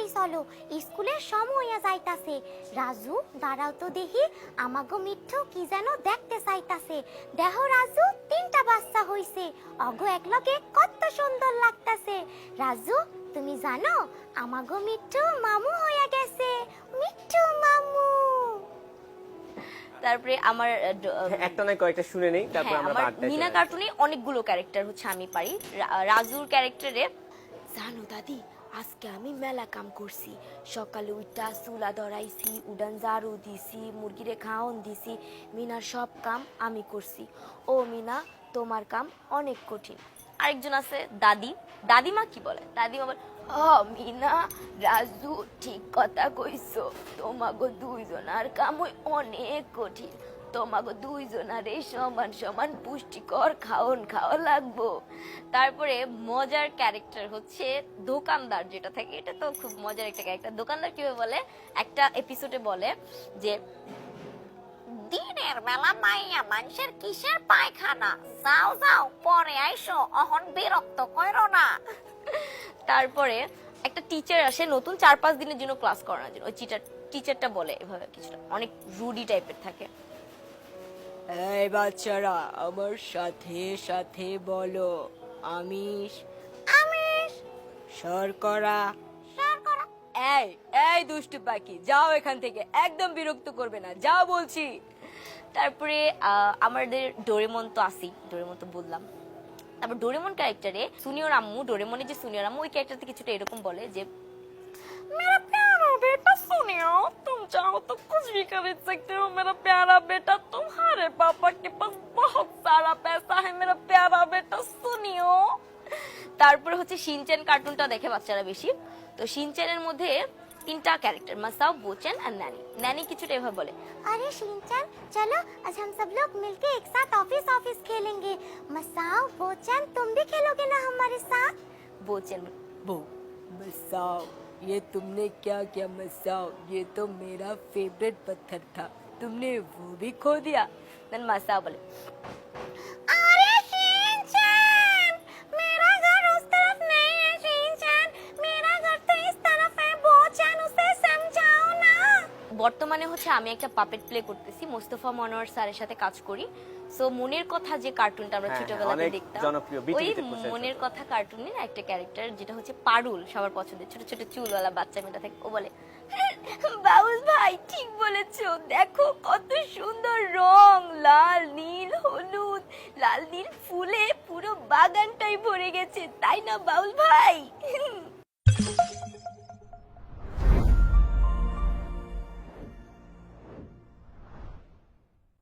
তাড়াতাড়ি চলো। স্কুলের সময় যাইতাছে। রাজু দাঁড়াও তো দেখি। আমাগো মিঠু কি যেন দেখতে চাইতাছে। দেহ রাজু তিনটা বাচ্চা হইছে। অগো একলগে কত সুন্দর লাগতাছে। রাজু তুমি জানো আমাগো মিঠু মামু হইয়া গেছে। মিঠু মামু। তারপরে আমার আহ, একটা নয় কয়েকটা শুনে নেই। তারপর হ্যাঁ, আমরা আমার বার্তায় মিনা কার্টুনে অনেকগুলো ক্যারেক্টার হচ্ছে আমি পারি। রাজুর ক্যারেক্টারে জানো দাদি আজকে আমি মেলা কাম করছি। সকালে উঠা চুলা ধরাইছি, উডান ঝাড়ু দিছি মুরগিরে খাওয়ন দিছি। মিনার সব কাম আমি করছি। ও মিনা, তোমার কাম অনেক কঠিন। আরেকজন আছে, দাদি। দাদিমা কি বলে? দাদিমা বলে, ও মিনা, রাজু, ঠিক কথা কইছো। তোমাগো দুইজনার কাম ওই অনেক কঠিন। তোমাগো দুইজনারে সমান সমান পুষ্টিকর খাওন খাওয়া লাগবো। তারপরে মজার ক্যারেক্টার হচ্ছে দোকানদার যেটা থাকে, এটা তো খুব মজার একটা ক্যারেক্টার দোকানদার কীভাবে বলে? একটা এপিসোডে বলে যে, দিনের বেলা মাইয়া মানুষের কিসের পায়খানা? যাও যাও, পরে আইসো, অহন বিরক্ত কইরো না। তারপরে একটা টিচার আসে, নতুন চার পাঁচ দিনের জন্য ক্লাস করানোর জন্য। ওই টিচার টিচারটা বলে এভাবে কিছুটা, অনেক রুডি টাইপের থাকে। এই বাচ্চারা আমার সাথে সাথে বলো আমিষ আমিষ শর্করা শর্করা এই এই দুষ্টু পাখি যাও এখান থেকে একদম বিরক্ত করবে না যাও বলছি তারপরে আহ, আমাদের ডোরেমন তো আসি ডোরেমন তো বললাম তারপর ডোরেমন ক্যারেক্টারে সুনিয়র আম্মু ডোরেমনের যে সুনিয়র আম্মু ওই ক্যারেক্টারতে কিছুটা এরকম বলে যে मेरा प्यारा बेटा सुनियो तुम चाहो तो कुछ भी खरीद सकते हो मेरा प्यारा बेटा सारा पैसा है मेरा प्यारा बेटा सुनियो তারপরে হচ্ছে শিনচেন কার্টুনটা দেখে বাচ্চারা বেশি তো শিনচেনের মধ্যে তিনটা ক্যারেক্টার মাসাও বোচেন আর ন্যানি ন্যানি কিছুটা এভাবে বলে अरे शिनचैन चलो आज हम सब लोग मिलके एक साथ ऑफिस ऑफिस खेलेंगे मसाओ बोचन तुम भी खेलोगे ना हमारे साथ বোচেন वो मसाओ ये तुमने क्या किया मसाओ ये तो मेरा फेवरेट पत्थर था तुमने वो भी खो दिया দেন মাসাও বলে अरे शिनचैन मेरा घर उस तरफ नहीं है शिनचैन मेरा घर तो इस तरफ है बोचन उसे समझाओ ना বর্তমানে হচ্ছে আমি একটা পাপেট প্লে করতেছি মোস্তফা মনোয়ার স্যারের সাথে কাজ করি সো মনের কথা যে কার্টুনটা আমরা হ্যাঁ, ছোটবেলাতে অনেক দেখতাম জনপ্রিয়, ওই বিটিভিতে প্রচারিত মনের কথা কার্টুনের একটা ক্যারেক্টার যেটা হচ্ছে পারুল সবার পছন্দের ছোট ছোট চুলওয়ালা বাচ্চা মেয়েটা থাকে ও বলে বাউল ভাই ঠিক ফুলে পুরো বাগানটাই ভরে গেছে তাই না বাউল ভাই?